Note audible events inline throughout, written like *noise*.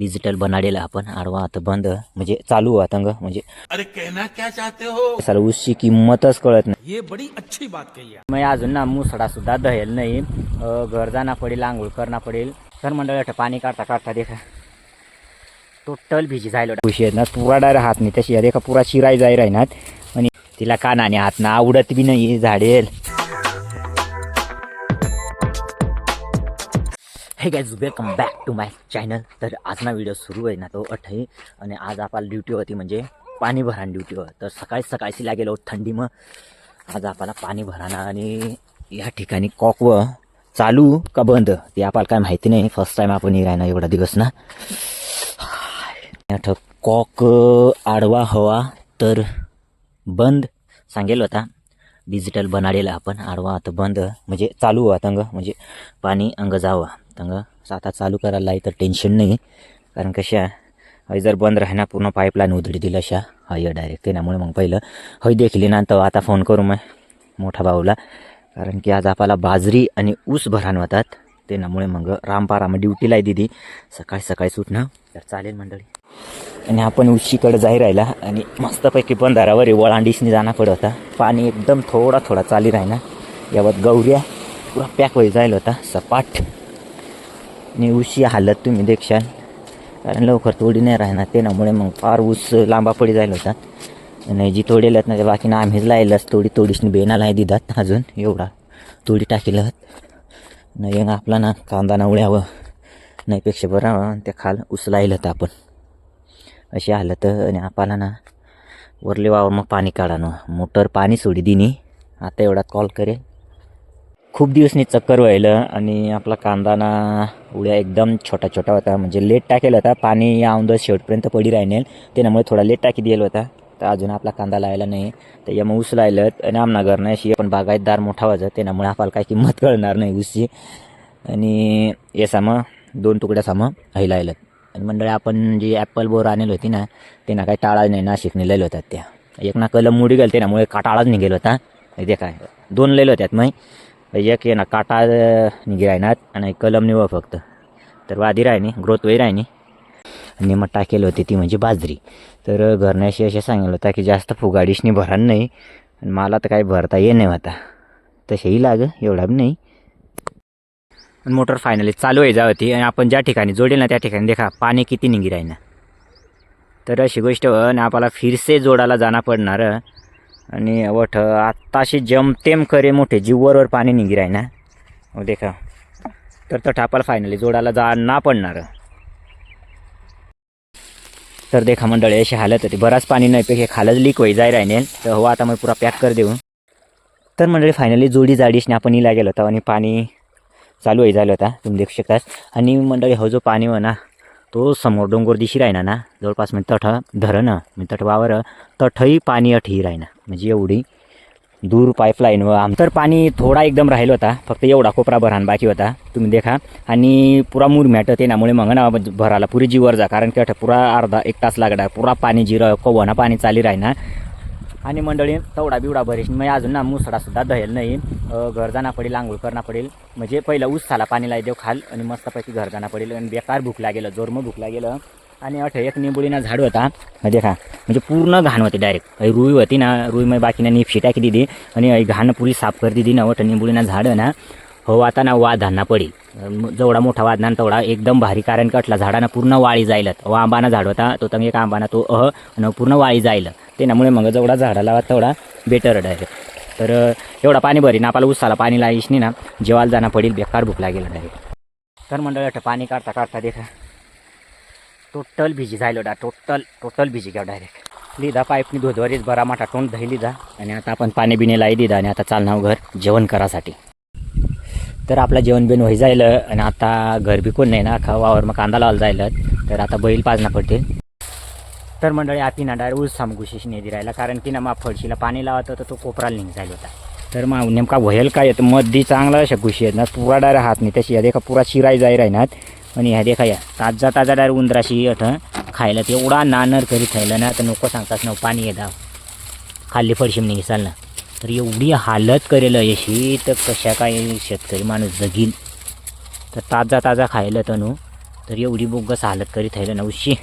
Digital बनाडेला आपण. आडवा आता बंद. म्हणजे चालू वातंग म्हणजे. अरे कहना क्या चाहते हो? उसची किंमतच कळत नाही. ये बड़ी अच्छी बात कही मग अजून ना मुसडा सुद्धा दहेल नाही. घर जाना पडेल आंघोळ करणं पडेल. तर मंडळ पाणी काढता काढता देखा. टोटल भिजी जायला खुशी आहेत ना पुरा डायरेक्ट हात नाही. तशी देखा पुरा शिराई जाई राहणार आणि तिला कानाने हात ना आवडत बी नाही झाडेल. Hey guys welcome back to my channel तर आजना व्हिडिओ सुरू आहे ना तो अठ्ठाई आणि आज आपला ड्युटी होती म्हणजे पाणी भराण ड्युटी तर सकाळी सकाळची लागेल हो थंडी मग आज आपल्याला पाणी भराणं आणि या ठिकाणी कॉक व चालू का बंद ते आपल्याला काय माहिती नाही. फर्स्ट टाइम आपण हे राहणार एवढा दिवस ना. आता कॉक आडवा हवा तर बंद. सांगेल होता डिजिटल बनाडेला आपण. आडवा आता बंद. म्हणजे चालू हो व्हा म्हणजे पाणी अंग जावं. तंग. आता चालू करायला तर टेन्शन नाही. कारण कशा हय जर बंद राहणार पूर्ण पाईपलाईन उधडी दिलं अशा हय डायरेक्ट त्यामुळे मग पहिलं हय देखली ना तर आता फोन करू मग मोठा भाऊला. कारण की आज आपल्याला बाजरी आणि ऊस भरान होतात त्यामुळे मग रामपारा मग ड्युटीला आहे दिदी. सकाळी सकाळी सुटणं तर चालेल मंडळी. आणि आपण उशीकडे जाई राहिला आणि मस्तपैकी बंधारावर आहे, वळांडीसनी जाणं पडत होता. पाणी एकदम थोडा थोडा चाली राहिना. यावत गौऱ्या पुरा पॅक होई जायला होता. सपाट. आणि उशी हालत तुम्ही देखशाल. कारण लवकर थोडी नाही राहणार. त्यामुळे मग फार ऊस लांबा पडी जायला होता. आणि जी थोडी लत नाही बाकी ना आम्हीच लायलंच थोडी थोडीशी बेनाला आहे दिदात अजून. एवढा थोडी टाकेल. नाही आपला ना कांदा नवळ्यावं नाहीपेक्षा बरं त्या खाल उचलायला तर आपण. अशी आलं तर आणि आपल्याला ना वरले वावर मग पाणी काढानं. मोटर पाणी सोडी दिनी. आता एवढा कॉल करेल. खूप दिवसनी चक्कर व्हायलं आणि आपला कांदा ना उड्या एकदम छोटा छोटा होता. म्हणजे लेट टाकेल होता. पाणी या औंद शेवटपर्यंत पडी राहिनेल त्यामुळे थोडा लेट टाकी दिला होता. तर अजून आपला कांदा लायला नाही. तर या मग ऊस लायलं आणि आमना नाही अशी पण बागायतदार मोठा वाजत त्यामुळे आपल्याला काही किंमत *laughs* कळणार नाही ऊसची. आणि हे सामं दोन तुकड्या सामं हे लायलं आणि मंडळी आपण जी ॲपल बोर आणली होती ना ते ना काही टाळा नाही. नाशिक नेलेल्या होत्या त्या. एक ना कलम मुडी गेल त्यामुळे का टाळाच निघेल होता. ते काय? दोन लिहिलं होत्यात मग. एक ये ना काटा निघी राहणार आणि कलम निवळ फक्त. तर वादी राहिनी ग्रोथ वही राहिनी. आणि मग टाकेल होती ती म्हणजे बाजरी. तर घरण्याशी असे सांगितलं होता की जास्त फुगाडीशनी भरान नाही. आणि मला तर काही भरता ये नाही होता तसेही लाग एवढा नाही. मोटर फायनली चालू आहे होती आणि आपण ज्या ठिकाणी जोडेल ना त्या ठिकाणी देखा पाणी किती निघी राहीना. तर अशी गोष्ट आणि आपल्याला फिरसे जोडायला जाणं पडणार आणि वठ आत्ताशी जमतेम करे मोठे जीवरवर पाणी निघी राहीना हो. देखा. तर तो ठापाला फायनली जोडायला जा ना पडणार. तर देखा मंडळी अशी हालत होती. बराच पाणी नाही पैकी खालच लीक होई जाय राहिने. तर हो आता मग पुरा पॅक कर देऊ. तर मंडळी फायनली जोडी जाडीशने आपण इला गेलो होतो आणि पाणी चालू होई झालं होता. तुम्ही देखू शकतास. आणि मंडळी हो जो पाणी हो. ना तो समोर डोंगर दिशी राहिना ना जवळपास म्हणजे तठ धरण म्हणजे तठ वावर तठही पाणी अठी राहिना. म्हणजे एवढी दूर पाईपलाईन व आम तर पाणी थोडा एकदम राहिला होता फक्त एवढा कोपरा भरान बाकी होता तुम्ही देखा. आणि पुरा मुरम्याट त्यामुळे मग ना भराला पुरी जीवर जा कारण की अठा पुरा अर्धा एक तास लागला पुरा पाणी जिरं कवना पाणी चाली राहिना. आणि मंडळी तवडा बिवडा भरीश. मग अजून ना मुसडा सुद्धा दहेल नाही. घर जाणं पडेल आंघोळ करणं पडेल. म्हणजे पहिलं ऊस साला पाणी लाई देऊ खाल आणि मस्तपैकी घर जाणं पडेल. आणि बेकार भूक लागेल जोरमं भूक लागेल. आणि अठ एक निंबुळीना झाड होता. म्हणजे देखा म्हणजे पूर्ण घाण होती डायरेक्ट रुई होती ना रुई मग बाकीने निपशी टाकी दिली. आणि घाण पुरी साफ कर दिली ना वठ निंबुळीना झाड ना. हो आता ना वाद धान्ना पडेल. जेवढा मोठा वादना तेवढा एकदम भारी कारण कटला झाडानं पूर्ण वाळी जाईल व आंबाना झाड होता तो तंग एक आंबाना तो अह आणि पूर्ण वाळी जाईल त्यामुळे मग जेवढा झाडा लावा तेवढा बेटर डायरेक्ट. तर एवढा पाणी भरीन आपल्याला उसाला पाणी लाईशनी ना जेवायला जाणं पडेल बेकार भूक लागेल डायरेक्ट. तर मंडळ पाणी काढता काढता देखा टोटल भिजी झालो डा टोटल टोटल भिजी घ्या डायरेक्ट. लिदा पाईपनी धोधवरीच बरा मोठा तोंड धई लिदा आणि आता आपण पाणी बिणे लाई दिदा आणि आता चालणार घर जेवण करासाठी. तर आपला जेवण बिन व्हाय जायलं आणि आता घर बी कोण नाही ना खा वावर मग कांदा लावायला जायलं तर आता बैल पाजना पडतील तर मंडळी आपली नाडार ऊस सामगुशीशी नेदी राहिला. कारण की ना मग फळशीला पाणी लावत होतं तो कोपराला निघ झाला होता. तर मग नेमका व्हायल काय येतं मधी चांगला अशा गुशी आहेत ना पुरा डायर हात नाही. तशी या देखा पुरा शिराई जाई राहिनात. आणि ह्या देखा या ताजा ताजा डायरेक्ट उंदराशी अठ खायला तेवढा नानर करीत खायला ना तर नको सांगतात ना पाणी येता खाल्ली फळशी निघी चाल ना. तर एवढी हालत करेल यशी तर कशा काय शेतकरी माणूस जगील तर ताजा ताजा खायला तनू तर एवढी बोगस हालत करीत आहे ना उशी.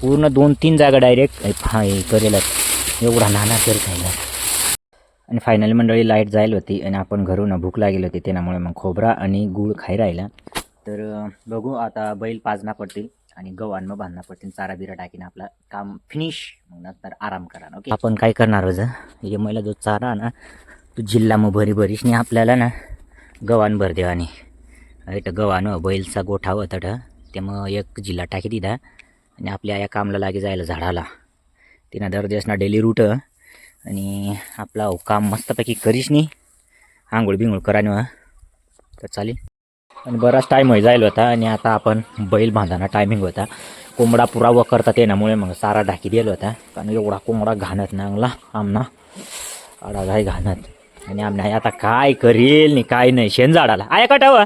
पूर्ण दोन तीन जागा डायरेक्ट हे करेल. एवढा नाना करीत आहे आणि फायनली मंडळी लाइट जायला होती आणि आपण घरून भूक लागेल होती त्यामुळे मग खोबरा आणि गूळ खाई राहिला. तर बघू आता बैल पाजना पडतील. आणि गव्हाण मग बांधणं पडतील चारा बिरा टाकीन आपलं काम फिनिश मग नंतर आराम करा ओके आपण काय करणार होतं हे मला जो चारा ना तो जिल्हा मग भरी भरीशने आपल्याला ना. गव्हाण भर देवा आणि. इथं गव्हाण बैलचा गोठा होता ते मग एक जिल्हा टाकी दिला आणि आपल्या या कामला लागे जायला झाडाला. तिनं दर दिवस ना डेली रूट आणि आपला हो काम मस्तपैकी करीस नी आंघोळ बिंघोळ करा तर चालेल. आणि बराच टाईम होई जायला होता आणि आता आपण बैल बांधाना टायमिंग होता. कोंबडा पुरा व करता येण्यामुळे मग सारा ढाकी दिला होता. कारण एवढा कोंबडा घाणत नांगला आमना. आडा घाय घाणत. आणि आमना आता काय करेल नी काय नाही. शेण झाडाला आया कटाव.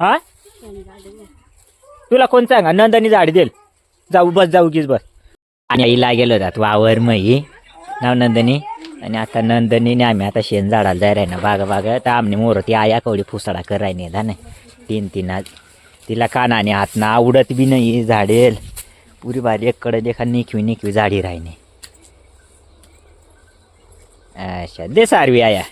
हा? तुला कोण सांगा? नंदनी झाड देईल जाऊ बस जाऊ कीच बस. आणि आईला गेलो जात वावर मई नाव नंदनी? आणि आता नंदनीने आम्ही आता शेण झाडाला जाय राही ना बागा बागा तर आमने मोर ती आया कवडी फुसाडा कर नाही धा नाही तीन तीन आज. तिला कानाने हात ना आवडत बी नाही झाडेल पुरी भारी एककडे देखा निखवी निखवी झाडी राहिने अच्छा दे सारवी आया.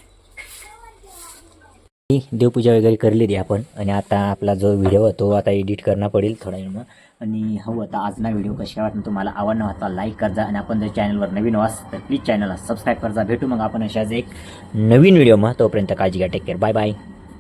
ही देवपूजा वगैरे करली ती आपण. आणि आता आपला जो व्हिडिओ तो आता एडिट करणं पडेल थोड्या वेळ आणि हो आता आजना व्हिडिओ कशा वाटून तुम्हाला? आवडणं होता लाईक करजा. आणि आपण जर चॅनलवर नवीन वास तर प्लीज चॅनलला सबस्क्राईब करजा. भेटू मग आपण अशाच एक नवीन व्हिडिओ मग तोपर्यंत काळजी घ्या. Take care bye bye